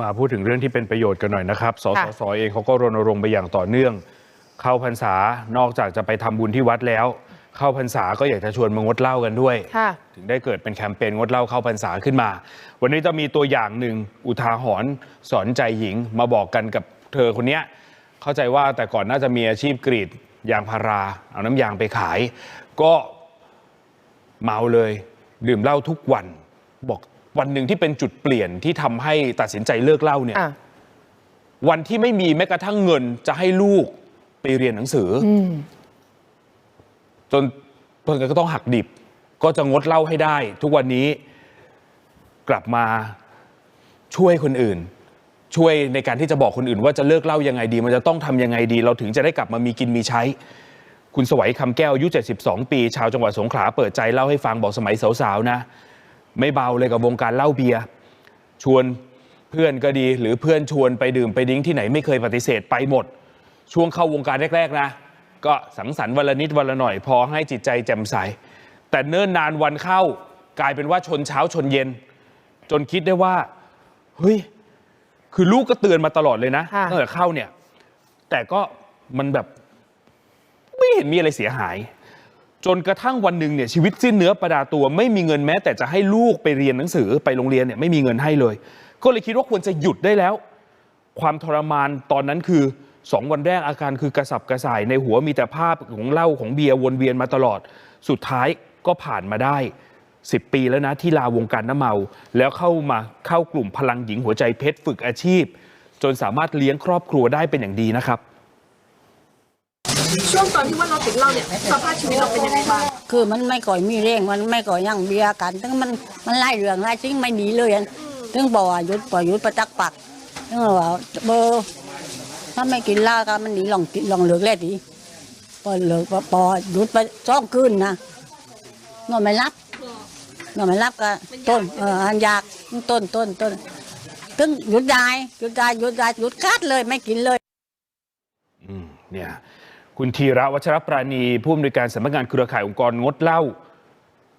มาพูดถึงเรื่องที่เป็นประโยชน์กันหน่อยนะครับ สสค่ะสเองเขาก็รณรงค์ไปอย่างต่อเนื่อง เข้าพรรษานอกจากจะไปทำบุญที่วัดแล้ว เข้าพรรษาก็อยากจะชวนมางดเหล้ากันด้วยค่ะถึงได้เกิดเป็นแคมเปญงดเหล้าเข้าพรรษาขึ้นมา วันนี้จะมีตัวอย่างหนึ่งอุทาหรณ์สอนใจหญิงมาบอกกันกับเธอคนเนี้ยเข้าใจว่าแต่ก่อนน่าจะมีอาชีพกรีดยางพารา เอาน้ำยางไปขาย ก็เมาเลย ดื่มเหล้าทุกวันบอก วันหนึ่งที่เป็นจุดเปลี่ยนที่ทำให้ตัดสินใจเลิกเหล้าเนี่ย อะ วันที่ไม่มีแม้กระทั่งเงินจะให้ลูกไปเรียนหนังสือออืมจนเพิ่นก็ต้องหักดิบ ก็จะงดเหล้าให้ได้ ทุกวันนี้กลับมาช่วยคนอื่น ช่วยในการที่จะบอกคนอื่น ว่าจะเลิกเหล้ายังไงดี มันจะต้องทำยังไงดี เราถึงจะได้กลับมามีกินมีใช้ คุณสวัยคำแก้วอายุ 72 ปี ชาวจังหวัดสงขลาเปิดใจเล่าให้ฟังบอกสมัยสาวๆนะ ไม่เบาเลยกับวงการเหล้าเบียร์ชวนเพื่อนก็ดี หรือเพื่อนชวนไปดื่มไปดิ้งที่ไหนไม่เคยปฏิเสธไปหมด ช่วงเข้าวงการแรก ๆ นะ ก็สังสรรค์วันละนิดวันละหน่อยพอให้จิตใจแจ่มใส แต่เนิ่นนานวันเข้ากลายเป็นว่าชนเช้าชนเย็น จนคิดได้ว่าเฮ้ยคือลูกก็เตือนมาตลอดเลยนะค่ะตั้งแต่เข้าเนี่ย แต่ก็มันแบบไม่เห็นมีอะไรเสียหาย จนกระทั่งวันหนึ่งเนี่ยชีวิตสิ้นเนื้อประดาตัว ไม่มีเงินแม้ แต่จะให้ลูกไปเรียนหนังสือไปโรงเรียนเนี่ยไม่มีเงินให้เลย ก็เลยคิดว่าควรจะหยุดได้แล้ว ความทรมานตอนนั้นคือสองวันแรกอาการคือกระสับกระส่ายในหัวมีแต่ภาพของเหล้าของเบียร์วนเวียนมาตลอด สุดท้ายก็ผ่านมาได้ 10 ปีแล้วนะที่ลาวงการน้ำเมา แล้วเข้ามาเข้ากลุ่มพลังหญิงหัวใจเพชรฝึกอาชีพ จนสามารถเลี้ยงครอบครัวได้เป็นอย่างดีนะครับ ช่วงตอนที่ว่าเราติดเหล้าเนี่ยสภาพชีวิตเราเป็นยังไงบ้าง คือมันไม่ก่อยมีเร่งมันไม่ก่อยยั่งเบียร์กันถึงมันมันไล่เรื่องไล่สิ่งไม่ดีเลยอะถึงบอกว่าหยุดปล่อยหยุดประจักษ์ปักถึงว่าเบอร์ถ้าไม่กินเหล้าก็มันหนีลองกินลองเลิกแล้วดีพอเลิกพอพอหยุดไปสองคืนนะนอนไม่รับนอนไม่รับก็ต้นเอออันยากต้นต้นต้นถึงหยุดได้หยุดได้หยุดได้หยุดคัดเลยไม่กินเลย อืมเนี่ย คุณธีระวัชรปราณีผู้อำนวยการสำนักงานเครือข่ายองค์กรงดเหล้า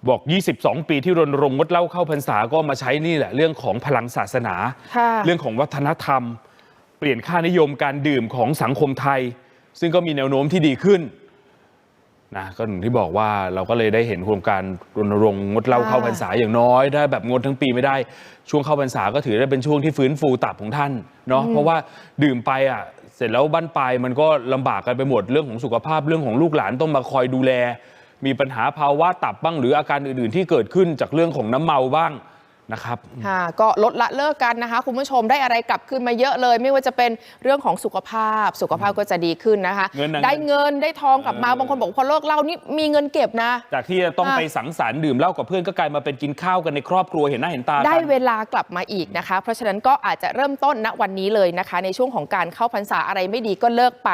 บอก 22 ปีที่รณรงค์งดเหล้าเข้าพรรษาก็มาใช้นี่แหละเรื่องของพลังศาสนาค่ะเรื่องของวัฒนธรรม เปลี่ยนค่านิยมการดื่มของสังคมไทย ซึ่งก็มีแนวโน้มที่ดีขึ้นนะก็อย่างที่บอกว่าเราก็เลยได้เห็นโครงการรณรงค์งดเหล้าเข้าพรรษาอย่างน้อยถ้าแบบงดทั้งปีไม่ได้ช่วงเข้าพรรษาก็ถือได้เป็นช่วงที่ฟื้นฟูตับของท่านเนาะเพราะว่าดื่มไปอะ เสร็จแล้วบ้านปลายมันก็ลำบากกันไปหมดเรื่องของสุขภาพเรื่องของลูกหลานต้องมาคอยดูแล มีปัญหาภาวะตับบ้างหรืออาการอื่นๆ ที่เกิดขึ้นจากเรื่องของน้ำเมาบ้าง นะครับค่ะก็ลดละเลิกกันนะคะ คุณผู้ชมได้อะไรกลับคืนมาเยอะเลย ไม่ว่าจะเป็นเรื่องของสุขภาพ สุขภาพก็จะดีขึ้นนะคะ เงินนะได้เงินได้ทองกลับมาเออบางคนบอกว่าพอเลิกเหล้านี่มีเงินเก็บนะ จากที่จะต้องอะ ไปสังสรรค์ดื่มเหล้ากับเพื่อนก็กลายมาเป็นกินข้าวกันในครอบครัวเห็นหน้าเห็นตาได้กันเวลากลับมาอีกนะคะ เพราะฉะนั้นก็อาจจะเริ่มต้นณวันนี้เลยนะคะ ในช่วงของการเข้าพรรษาอะไรไม่ดีก็เลิกไป